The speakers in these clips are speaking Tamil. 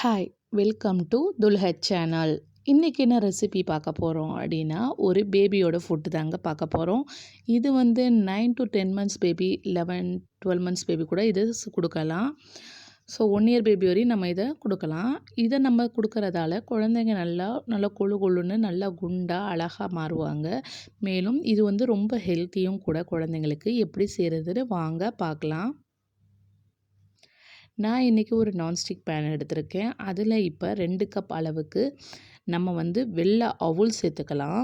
Hi welcome to Dulhath channel இன்றைக்கி என்ன ரெசிபி பார்க்க போகிறோம் அப்படின்னா ஒரு பேபியோட ஃபுட்டு தாங்க பார்க்க போகிறோம் இது வந்து nine to ten months baby eleven twelve months baby கூட இது கொடுக்கலாம். ஸோ ஒன் இயர் பேபி வரையும் நம்ம இதை கொடுக்கலாம். இதை நம்ம கொடுக்கறதால குழந்தைங்க நல்லா நல்லா கொழு கொழுன்னு நல்லா குண்டாக அழகாக மாறுவாங்க. மேலும் இது வந்து ரொம்ப ஹெல்த்தியும் கூட குழந்தைங்களுக்கு எப்படி செய்கிறதுன்னு வாங்க பார்க்கலாம். நான் இன்றைக்கி ஒரு நான்ஸ்டிக் பேன் எடுத்திருக்கேன். அதில் இப்போ ரெண்டு கப் அளவுக்கு நம்ம வந்து வெள்ளை அவுல் சேர்த்துக்கலாம்.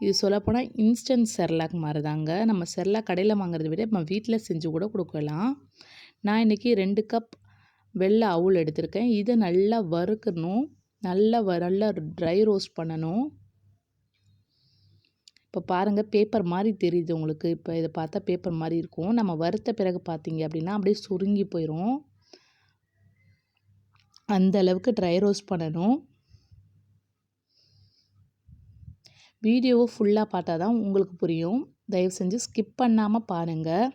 இது சொல்லப்போனால் இன்ஸ்டன்ட் செர்லாக் மாதிரி தாங்க நம்ம செர்லாக் கடையில் வாங்குறத விட நம்ம வீட்டில் செஞ்சு கூட கொடுக்கலாம். நான் இன்றைக்கி ரெண்டு கப் வெள்ளை அவுல் எடுத்திருக்கேன். இதை நல்லா வறுக்கணும். நல்லா நல்லா ட்ரை ரோஸ்ட் பண்ணணும். இப்போ பாருங்கள் பேப்பர் மாதிரி தெரியுது உங்களுக்கு. இப்போ இதை பார்த்தா பேப்பர் மாதிரி இருக்கும். நம்ம வறுத்த பிறகு பார்த்தீங்க அப்படின்னா அப்படியே சுருங்கி போயிடும் அந்த அளவுக்கு ட்ரை ரோஸ்ட் பண்ணணும். வீடியோவை ஃபுல்லாக பார்த்தா தான் உங்களுக்கு புரியும். தயவு செஞ்சு ஸ்கிப் பண்ணாமல் பாருங்கள்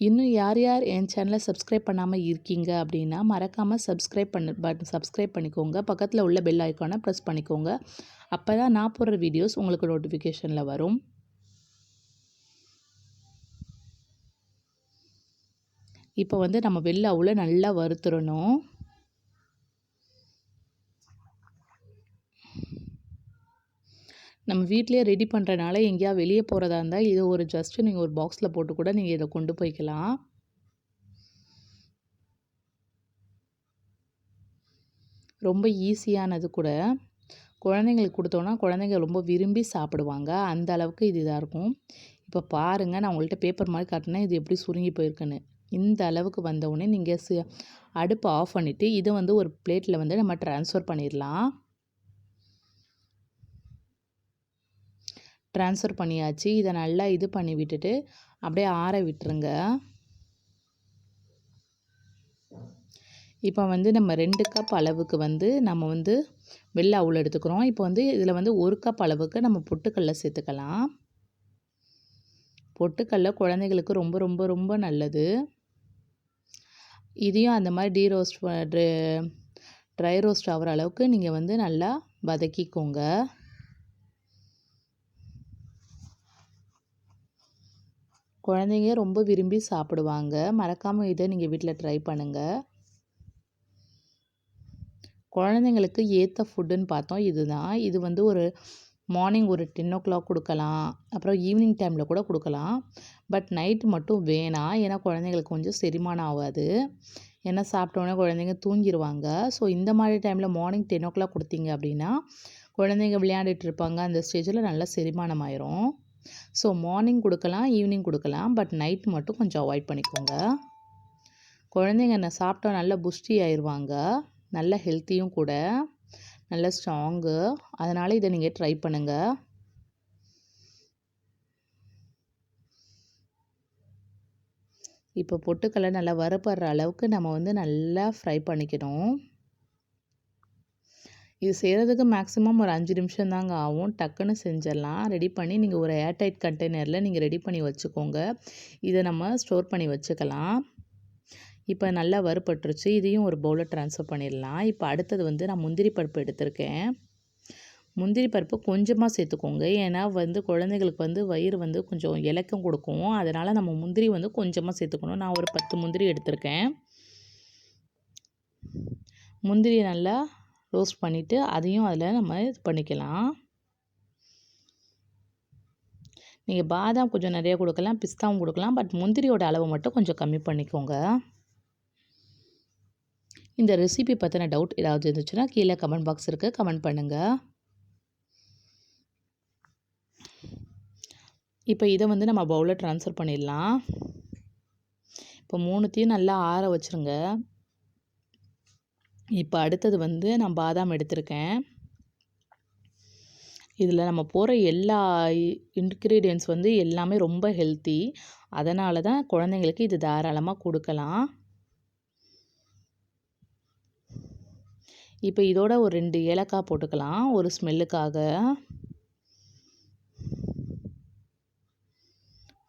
இன்னும் யார் யார் என் சேனலை சப்ஸ்கிரைப் பண்ணாமல் இருக்கீங்க அப்படின்னா மறக்காமல் சப்ஸ்கிரைப் பண்ணு பட் சப்ஸ்கிரைப் பண்ணிக்கோங்க. பக்கத்தில் உள்ள பெல் ஐக்கானை ப்ரெஸ் பண்ணிக்கோங்க. அப்போ தான் நான் போடுற வீடியோஸ் உங்களுக்கு நோட்டிஃபிகேஷனில் வரும். இப்போ வந்து நம்ம வெள்ளை அவ்வளோ நல்லா வறுத்துடணும். நம்ம வீட்டிலே ரெடி பண்ணுறனால எங்கேயா வெளியே போகிறதா இருந்தால் இதை ஒரு ஜஸ்ட்டு நீங்கள் ஒரு பாக்ஸில் போட்டு கூட நீங்கள் இதை கொண்டு போய்க்கலாம். ரொம்ப ஈஸியானது கூட. குழந்தைங்களுக்கு கொடுத்தோன்னா குழந்தைங்க ரொம்ப விரும்பி சாப்பிடுவாங்க. அந்த அளவுக்கு இது இதாக இருக்கும். இப்போ பாருங்கள் நான் உங்கள்கிட்ட பேப்பர் மாதிரி காட்டினேன். இது எப்படி சுருங்கி போயிருக்குன்னு. இந்த அளவுக்கு வந்தவுடனே நீங்கள் அடுப்பை ஆஃப் பண்ணிவிட்டு இதை வந்து ஒரு பிளேட்டில் வந்து நம்ம ட்ரான்ஸ்ஃபர் பண்ணிடலாம். ட்ரான்ஸ்ஃபர் பண்ணியாச்சு. இதை நல்லா இது பண்ணி விட்டுட்டு அப்படியே ஆற விட்டுருங்க. இப்போ வந்து நம்ம ரெண்டு கப் அளவுக்கு வந்து நம்ம வந்து வெள்ளை அவுள் எடுத்துக்கிறோம். இப்போ வந்து இதில் வந்து ஒரு கப் அளவுக்கு நம்ம பொட்டுக்கல்ல சேர்த்துக்கலாம். பொட்டுக்கல்ல குழந்தைகளுக்கு ரொம்ப ரொம்ப ரொம்ப நல்லது. இதையும் அந்த மாதிரி டீ ரோஸ்ட் ட்ரை ரோஸ்ட் ஆகிற அளவுக்கு நீங்கள் வந்து நல்லா வதக்கிக்கோங்க. குழந்தைங்க ரொம்ப விரும்பி சாப்பிடுவாங்க. மறக்காமல் இதை நீங்கள் வீட்டில் ட்ரை பண்ணுங்கள் குழந்தைங்களுக்கு ஏற்ற ஃபுட்டுன்னு பார்த்தோம். இதுதான். இது வந்து ஒரு மார்னிங் ஒரு டென் ஓ கிளாக் கொடுக்கலாம். அப்புறம் ஈவினிங் டைமில் கூட கொடுக்கலாம். பட் நைட்டு மட்டும் வேணாம். ஏன்னா குழந்தைங்களுக்கு கொஞ்சம் செரிமானம் ஆகாது. ஏன்னா சாப்பிட்டோன்னே குழந்தைங்க தூங்கிடுவாங்க ஸோ இந்த மாதிரி டைமில் மார்னிங் டென் ஓ கிளாக் கொடுத்தீங்க அப்படின்னா குழந்தைங்க விளையாண்டுட்டு இருப்பாங்க. அந்த ஸ்டேஜில் நல்லா செரிமானம் ஆயிரும். ஸோ மார்னிங் கொடுக்கலாம் ஈவினிங் கொடுக்கலாம் பட் நைட் மட்டும் கொஞ்சம் அவாய்ட் பண்ணிக்கோங்க. குழந்தைங்க என்ன சாப்பிட்டா நல்லா புஷ்டி ஆயிடுவாங்க நல்ல ஹெல்த்தியும் கூட நல்ல ஸ்ட்ராங்கு அதனால் இதை நீங்கள் ட்ரை பண்ணுங்கள் இப்போ பொட்டுக்கடலை நல்லா வரப்படுற அளவுக்கு நம்ம வந்து நல்லா ஃப்ரை பண்ணிக்கணும். இது செய்கிறதுக்கு மேக்ஸிமம் ஒரு அஞ்சு நிமிஷம் தாங்க ஆகும். டக்குன்னு செஞ்சிடலாம். ரெடி பண்ணி நீங்கள் ஒரு ஏர்டைட் கண்டெய்னரில் நீங்கள் ரெடி பண்ணி வச்சுக்கோங்க. இதை நம்ம ஸ்டோர் பண்ணி வச்சுக்கலாம். இப்போ நல்லா வறுபட்டுருச்சு. இதையும் ஒரு பவுலில் ட்ரான்ஸ்ஃபர் பண்ணிடலாம். இப்போ அடுத்தது வந்து நான் முந்திரி பருப்பு எடுத்திருக்கேன். முந்திரி பருப்பு கொஞ்சமாக சேர்த்துக்கோங்க. ஏன்னா வந்து குழந்தைங்களுக்கு வந்து வயிறு வந்து கொஞ்சம் இலக்கம் கொடுக்கும். அதனால் நம்ம முந்திரி வந்து கொஞ்சமாக சேர்த்துக்கணும். நான் ஒரு பத்து முந்திரி எடுத்திருக்கேன். முந்திரி நல்லா ரோஸ்ட் பண்ணிவிட்டு அதையும் அதில் நம்ம இது பண்ணிக்கலாம். நீங்கள் பாதாம் கொஞ்சம் நிறைய கொடுக்கலாம் பிஸ்தாவும் கொடுக்கலாம் பட் முந்திரியோட அளவு மட்டும் கொஞ்சம் கம்மி பண்ணிக்கோங்க. இந்த ரெசிபி பற்றின டவுட் ஏதாவது இருந்துச்சுன்னா கீழே கமெண்ட் பாக்ஸ் இருக்குது கமெண்ட் பண்ணுங்கள் இப்போ இதை வந்து நம்ம பவுலில் ட்ரான்ஸ்ஃபர் பண்ணிடலாம். இப்போ மூணுத்தையும் நல்லா ஆற வச்சுருங்க. இப்போ அடுத்தது வந்து நான் பாதாம் எடுத்திருக்கேன். இதில் நம்ம போகிற எல்லா இன்க்ரீடியன்ஸ் வந்து எல்லாமே ரொம்ப ஹெல்த்தி அதனால தான் குழந்தைங்களுக்கு இது தாராளமாக கொடுக்கலாம். இப்போ இதோட ஒரு ரெண்டு ஏலக்காய் போட்டுக்கலாம் ஒரு ஸ்மெல்லுக்காக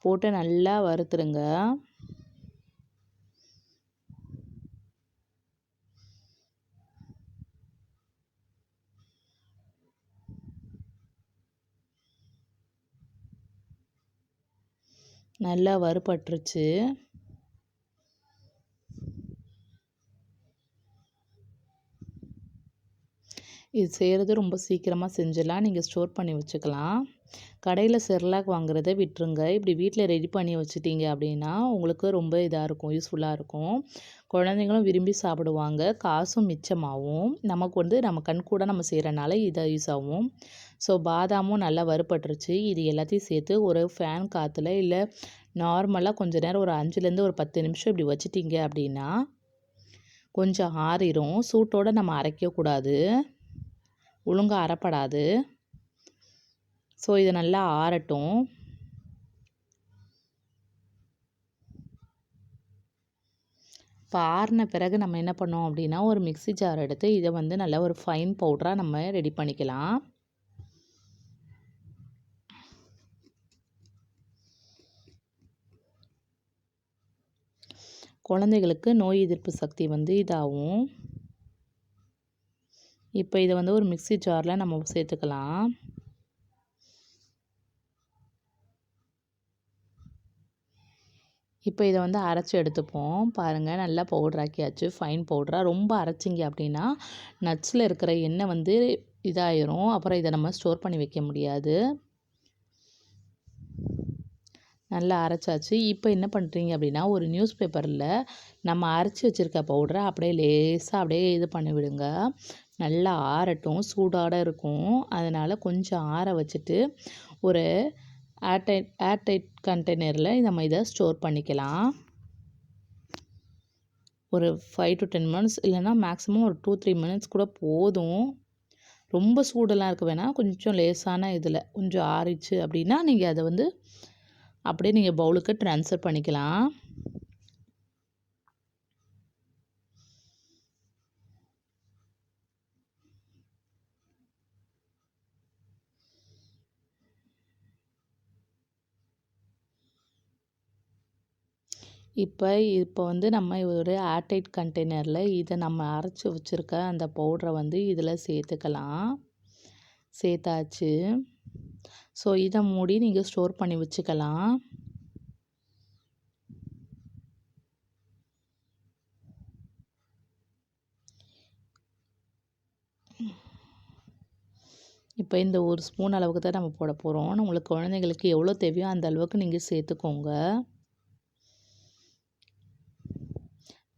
போட்டு நல்லா வறுத்துருங்க. நல்லா வறுபட்டுருச்சு. இது செய்கிறது ரொம்ப சீக்கிரமாக செஞ்சிடலாம். நீங்கள் ஸ்டோர் பண்ணி வச்சுக்கலாம். கடையில் செர்லாக் வாங்குறத விட்டுருங்க. இப்படி வீட்டில் ரெடி பண்ணி வச்சுட்டீங்க அப்படின்னா உங்களுக்கு ரொம்ப இதாக இருக்கும் யூஸ்ஃபுல்லாக இருக்கும். குழந்தைங்களும் விரும்பி சாப்பிடுவாங்க. காசும் மிச்சமாகும். நமக்கு வந்து நம்ம கண் கூட நம்ம செய்கிறனால இதாக யூஸ் ஆகும். ஸோ பாதாமும் நல்லா வறுபட்டுருச்சு. இது எல்லாத்தையும் சேர்த்து ஒரு ஃபேன் காற்றுல இல்லை நார்மலாக கொஞ்ச நேரம் ஒரு அஞ்சுலேருந்து ஒரு பத்து நிமிஷம் இப்படி வச்சிட்டிங்க அப்படின்னா கொஞ்சம் ஆறிடும் சூட்டோடு நம்ம அரைக்கக்கூடாது ஒழுங்காக அரைப்படாது. ஸோ இது நல்லா ஆறட்டும். இப்போ ஆறின பிறகு நம்ம என்ன பண்ணோம் அப்படின்னா ஒரு மிக்சி ஜார் எடுத்து இதை வந்து நல்லா ஒரு ஃபைன் பவுடராக நம்ம ரெடி பண்ணிக்கலாம். குழந்தைகளுக்கு நோய் எதிர்ப்பு சக்தி வந்து இதாகும். இப்போ இதை வந்து ஒரு மிக்சி ஜாரில் நம்ம சேர்த்துக்கலாம். இப்போ இதை வந்து அரைச்சி எடுத்துப்போம். பாருங்கள் நல்லா பவுட்ராக்கியாச்சு ஃபைன் பவுடராக ரொம்ப அரைச்சிங்க அப்படின்னா நட்ஸில் இருக்கிற எண்ணெய் வந்து இதாயிரும். அப்புறம் இதை நம்ம ஸ்டோர் பண்ணி வைக்க முடியாது. நல்லா அரைச்சாச்சு. இப்போ என்ன பண்ணுறீங்க அப்படின்னா ஒரு நியூஸ் பேப்பரில் நம்ம அரைச்சி வச்சுருக்க பவுடரை அப்படியே லேசாக அப்படியே இது பண்ணி விடுங்க. நல்லா ஆறட்டும். சூடாட இருக்கும். அதனால் கொஞ்சம் ஆற வச்சுட்டு ஒரு ஏர்டைட் ஏர்டைட் கண்டெய்னரில் நம்ம இதை ஸ்டோர் பண்ணிக்கலாம். ஒரு ஃபைவ் டு டென் மினிட்ஸ் இல்லைன்னா மேக்ஸிமம் ஒரு டூ த்ரீ மினிட்ஸ் கூட போதும். ரொம்ப சூடெல்லாம் இருக்க வேணாம். கொஞ்சம் லேசான இதில் கொஞ்சம் ஆறிச்சு அப்படின்னா நீங்கள் அதை வந்து அப்படியே நீங்கள் பவுலுக்கு ட்ரான்ஸ்ஃபர் பண்ணிக்கலாம். இப்போ இப்போ வந்து நம்ம ஒரு ஏர்டைட் கண்டெய்னரில் இதை நம்ம அரைச்சி வச்சுருக்க அந்த பவுட்ரை வந்து இதில் சேர்த்துக்கலாம். சேர்த்தாச்சு. ஸோ இதை மூடி நீங்கள் ஸ்டோர் பண்ணி வச்சுக்கலாம். இப்போ இந்த ஒரு ஸ்பூன் அளவுக்கு தான் நம்ம போட போகிறோம் உங்களுக்கு குழந்தைங்களுக்கு எவ்வளோ தேவையோ அந்த அளவுக்கு நீங்கள் சேர்த்துக்கோங்க.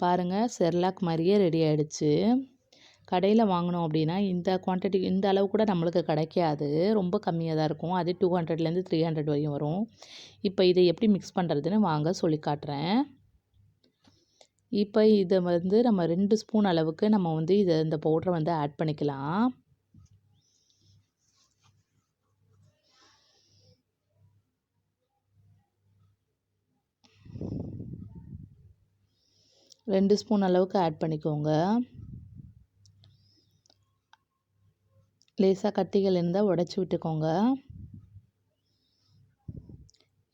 பாருங்கள் செர்லாக் மாதிரியே ரெடி ஆகிடுச்சு கடையில் வாங்கினோம் அப்படின்னா இந்த குவான்டிட்டி இந்த அளவு கூட நம்மளுக்கு கிடைக்காது. ரொம்ப கம்மியாக தான் இருக்கும். அதே டூ ஹண்ட்ரட்லேருந்து த்ரீ ஹண்ட்ரட் வரையும் வரும். இப்போ இதை எப்படி மிக்ஸ் பண்ணுறதுன்னு வாங்க சொல்லி காட்டுறேன். இப்போ இதை வந்து நம்ம ரெண்டு ஸ்பூன் அளவுக்கு நம்ம வந்து இதை இந்த பவுட்ரை வந்து ஆட் பண்ணிக்கலாம். ரெண்டு ஸ்பூன் அளவுக்கு ஆட் பண்ணிக்கோங்க. லேசாக கட்டிகள் இருந்தால் உடச்சி விட்டுக்கோங்க.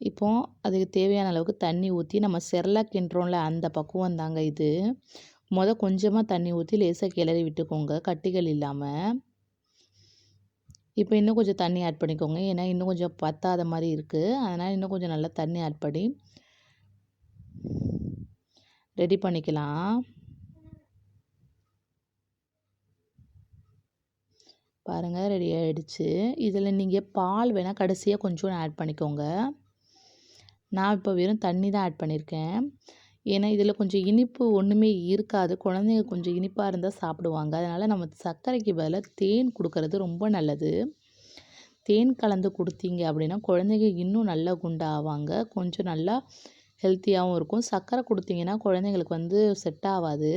இப்போ அதுக்கு தேவையான அளவுக்கு தண்ணி ஊற்றி நம்ம செரலாக் கிண்டுறோம்ல அந்த பக்குவம் தாங்க இது. மொதல் கொஞ்சமாக தண்ணி ஊற்றி லேசாக கிளறி விட்டுக்கோங்க கட்டிகள் இல்லாமல் இப்போ இன்னும் கொஞ்சம் தண்ணி ஆட் பண்ணிக்கோங்க. ஏன்னா இன்னும் கொஞ்சம் பத்தாத மாதிரி இருக்குது அதனால் இன்னும் கொஞ்சம் நல்லா தண்ணி ஆட் பண்ணி ரெடி பண்ணிக்கலாம். பாருங்கள் ரெடி ஆகிடுச்சு இதில் நீங்கள் பால் வேணால் கடைசியாக கொஞ்சம் ஆட் பண்ணிக்கோங்க. நான் இப்போ வெறும் தண்ணி தான் ஆட் பண்ணியிருக்கேன் ஏன்னா இதில் கொஞ்சம் இனிப்பு ஒன்றுமே இருக்காது. குழந்தைங்க கொஞ்சம் இனிப்பாக இருந்தால் சாப்பிடுவாங்க. அதனால் நம்ம சர்க்கரைக்கு பதிலாக தேன் கொடுக்கறது ரொம்ப நல்லது. தேன் கலந்து கொடுத்தீங்க அப்படின்னா குழந்தைங்க இன்னும் நல்லா குண்டாவாங்க. கொஞ்சம் நல்லா ஹெல்த்தியாகவும் இருக்கும். சர்க்கரை கொடுத்தீங்கன்னா குழந்தைங்களுக்கு வந்து செட் ஆகாது.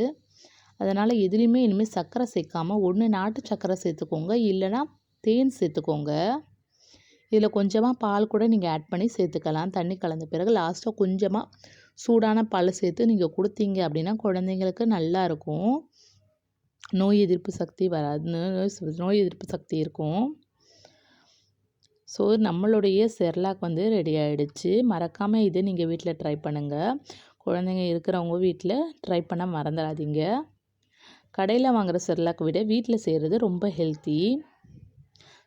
அதனால் எதுலேயுமே இனிமேல் சர்க்கரை சேர்க்காமல் ஒன்று நாட்டு சர்க்கரை சேர்த்துக்கோங்க. இல்லைனா தேன் சேர்த்துக்கோங்க. இதில் கொஞ்சமாக பால் கூட நீங்கள் ஆட் பண்ணி சேர்த்துக்கலாம். தண்ணி கலந்த பிறகு லாஸ்ட்டாக கொஞ்சமாக சூடான பால் சேர்த்து நீங்கள் கொடுத்தீங்க அப்படின்னா குழந்தைங்களுக்கு நல்லா இருக்கும். நோய் எதிர்ப்பு சக்தி வராது. நோய் எதிர்ப்பு சக்தி இருக்கும். ஸோ நம்மளுடைய செர்லாக் வந்து ரெடி ஆகிடுச்சு மறக்காமல் இதை நீங்கள் வீட்டில் ட்ரை பண்ணுங்கள் குழந்தைங்க இருக்கிறவங்க வீட்டில் ட்ரை பண்ண மறந்துடாதீங்க. கடையில் வாங்குகிற செர்லாக் விட வீட்டில் செய்கிறது ரொம்ப healthy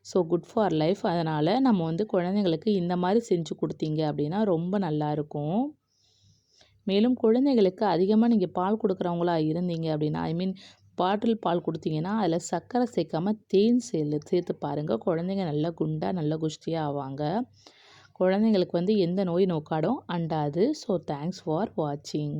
so good for life அதனால் நம்ம வந்து குழந்தைங்களுக்கு இந்த மாதிரி செஞ்சு கொடுத்தீங்க அப்படின்னா ரொம்ப நல்லாயிருக்கும் மேலும் குழந்தைங்களுக்கு அதிகமாக நீங்கள் பால் கொடுக்குறவங்களா இருந்தீங்க அப்படின்னா ஐ மீன் பாட்டில் பால் கொடுத்தீங்கன்னா அதில் சர்க்கரை சேர்க்காம தேன் சேலு சேர்த்து பாருங்கள் குழந்தைங்க நல்லா குண்டாக நல்லா குஷ்டியாக ஆவாங்க. குழந்தைங்களுக்கு வந்து எந்த நோய் நோக்காடும் அண்டாது ஸோ தேங்க்ஸ் ஃபார் வாட்சிங்